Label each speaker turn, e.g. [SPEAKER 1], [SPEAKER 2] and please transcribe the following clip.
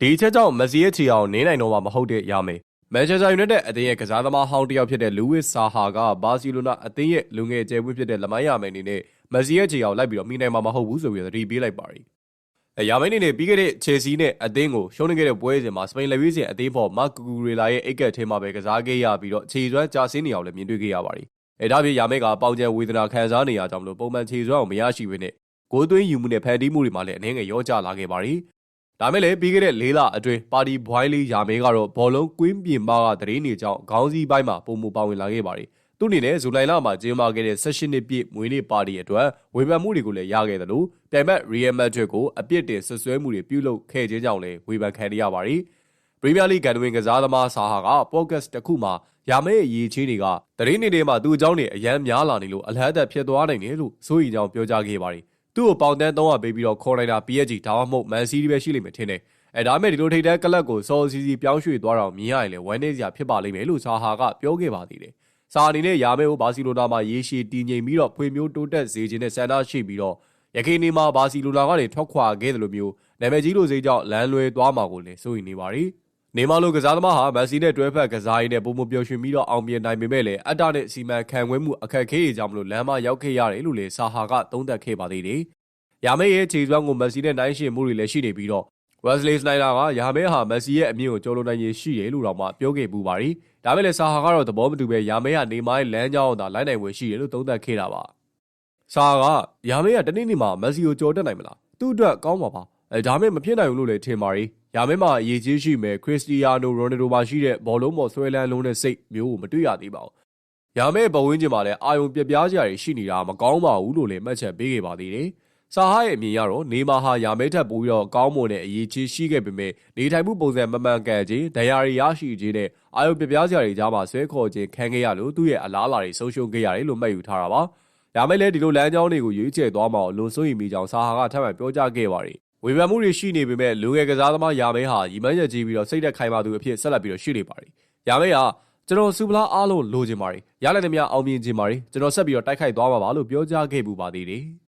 [SPEAKER 1] ဒီအချက်ကြောင့်မက်ဆီရဲ့ခြေအောင်နင်းနိုင်တော့မှာမဟုတ်တဲ့ရမယ်မန်ချက်စတာယူနိုက်တက်အသင်းရဲ့ကစားသမားဟောင်းတစ်ယောက်ဖြစ်တဲ့လူးဝစ်ဆာဟာကဘာစီလိုနာအသင်းရဲ့လူငယ်ကျယ်ဝန်းဖြစ်တဲ့လမိုင်းယာမိန်အနေနဲ့မက်ဆီရဲ့ခြေအောင်လိုက်ပြီးတော့မိနိုင်မှာမဟုတ်ဘူးဆိုပြီးတော့သတိပေးလိုက်ပါရီအဲယာမိန်အနေနဲ့ပြီးခဲ့တဲ့ချယ်ဆီနဲ့အသင်းကိုရှုံးနေခဲ့တဲ့ပွဲစဉ်မှာစပိန်လက်ဝေးစဉ်အသင်းပေါ်မတ်ကူကူရီလာရဲ့အိတ်ကက်ထဲမှာပဲကစားခဲ့ရပြီးတော့ခြေစွမ်းကြာဆင်းနေအောင်လည်းမြင်တွေ့ခဲ့ရပါရီအဲဒါပြင်ယာမိန်ကပေါင်ကျန်ဝေဒနာခံစားနေရကြောင်းလို့ပုံမှန်ခြေစွမ်းအောင်မရရှိဘဲနဲ့ဂိုးသွင်းယူမှုနဲ့ဖန်တီးမှုတွေမှာလည်းအနေငယ်ရောကျလာခဲ့ပါရီ ဒါမဲ့လည်းပြီးခဲ့တဲ့၄လအတွင်းပါတီဘွိုင်းလီယာမဲကတော့ဘောလုံးကွင်းပြင်ပါကတရင်နေကြောင်းခေါင်းစည်းပိုင်းမှာပုံမပါဝင်လာခဲ့ပါတယ်။သူ့အနေနဲ့ဇူလိုင်လမှာကျင်းပခဲ့တဲ့16နှစ်ပြည့်မွေးနေ့ပါတီအတွက်ဝေဖန်မှုတွေကိုလည်းရခဲ့တယ်လို့ပြိုင်ဘက် Real Madrid ကိုအပြစ်တင်ဆွဆွဲမှုတွေပြုလုပ်ခဲ့ခြင်းကြောင့်လည်းဝေဖန်ခံရပါတယ်။ Premier League ကန်တွင်ကစားသမားဆာဟာက podcast တစ်ခုမှာယာမဲရဲ့အရေးချင်းတွေကတရင်နေတွေမှာသူ့အကြောင်းတွေအယမ်းများလာနေလို့အလဟတ်သက်ဖြစ်သွားနိုင်တယ်လို့စိုးရိမ်ကြောင်းပြောကြားခဲ့ပါတယ်။ သူ့ကိုပေါင်တန်း300ပေးပြီးတော့ခေါ်လိုက်တာ PSG ဒါမှမဟုတ် Man City ပဲရှိလိမ့်မယ်ထင်တယ်။အဲဒါမဲ့ဒီလိုထိပ်တန်းကလပ်ကိုစောစီစီပြောင်းရွှေ့သွားတော့မြင်ရရင်လည်းဝမ်းနည်းစရာဖြစ်ပါလိမ့်မယ်လို့ဆာဟာကပြောခဲ့ပါသေးတယ်။ဆာအနေနဲ့ယာမဲကိုဘာစီလိုနာမှာရေရှည်တည်ငြိမ်ပြီးတော့ဖွံ့ဖြိုးတိုးတက်စေခြင်းနဲ့ဆန္ဒရှိပြီးတော့ရခိုင်နေမှာဘာစီလိုနာကနေထွက်ခွာခဲ့တယ်လို့မျိုးနာမည်ကြီးလိုစိတ်ကြောင့်လမ်းလွဲသွားမှာကိုလည်းစိုးရိမ်နေပါ ರಿ ။ နေမလိုကစားသမားဟာမန်စီနဲ့တွဲဖက်ကစားရင်းနဲ့ပုံမပျော်ရွှင်ပြီးတော့အောင်မြင်နိုင်ပေမဲ့လည်းအတ္တနဲ့စီမံခန့်ခွဲမှုအခက်အခဲတွေကြောင့်မလို့လမ်းမရောက်ခဲ့ရတယ်လို့လည်းဆာဟာကသုံးသပ်ခဲ့ပါသေးတယ်။ယာမဲရဲ့ခြေစွမ်းကိုမက်ဆီနဲ့နိုင်ရှင်မှုတွေလည်းရှိနေပြီးတော့ Wesley Sneijder ကယာမဲဟာမက်ဆီရဲ့အမြင့်ကိုကျော်လွန်နိုင်ရည်ရှိတယ်လို့တော့မှပြောခဲ့ပူပါရီ။ဒါပေမဲ့လည်းဆာဟာကတော့သဘောမတူပဲယာမဲကနေမိုင်းလမ်းကြောင်းသာလိုက်နိုင်ွယ်ရှိတယ်လို့သုံးသပ်ခဲ့တာပါ။ဆာကယာမဲကတနေ့နေ့မှာမက်ဆီကိုကြော်တက်နိုင်မလား။သူ့အတွက်ကောင်းပါပါ။ အဲဒါမဲ့မဖြစ်နိုင်ဘူးလို့လည်းထင်ပါရီ။ယာမဲမှာအရေးကြီးရှိမယ်ခရစ္စတီယာနိုရိုနယ်ဒိုမှာရှိတဲ့ဘောလုံးပေါ်ဆွဲလန်းလုံးတဲ့စိတ်မျိုးကိုမတွေ့ရသေးပါဘူး။ယာမဲဘဝင်းကျင်မှာလည်းအာယုံပြပြားစရာတွေရှိနေတာမကောင်းပါဘူးလို့လည်းမှတ်ချက်ပေးခဲ့ပါသေးတယ်။ဆာဟာရဲ့အမြင်ကတော့နေမာဟာယာမဲထက်ပိုပြီးတော့ကောင်းမွန်တဲ့အရေးကြီးရှိခဲ့ပေမဲ့နေထိုင်မှုပုံစံမမှန်ကန်ခြင်းဒဏ်ရာတွေရရှိခြင်းနဲ့အာယုပြပြားစရာတွေကြားမှာဆွဲခေါ်ခြင်းခံခဲ့ရလို့သူ့ရဲ့အလားအလာတွေဆုံးရှုံးခဲ့ရတယ်လို့မှတ်ယူထားတာပါ။ဒါမဲ့လည်းဒီလိုလမ်းကြောင်းတွေကိုရွေးချယ်သွားမှအလွန်စိုးရိမ်မိကြောင်းဆာဟာကထပ်မံပြောကြားခဲ့ပါတယ်။ ဝေဖန်မှုတွေရှိနေပေမဲ့လူငယ်ကစားသမားယာမဲဟာရီမန်းချက်ကြီးပြီးတော့စိတ်သက်ခိုင်မာသူအဖြစ်ဆက်လက်ပြီးတော့ရှိနေပါတယ်။ယာမဲကကျွန်တော်စူပလာအားလုံးလိုချင်ပါတယ်။ရလိုက်တဲ့များအောင်မြင်ခြင်းပါတယ်။ကျွန်တော်ဆက်ပြီးတော့တိုက်ခိုက်သွားမှာပါလို့ပြောကြားခဲ့ပူပါသေးတယ်။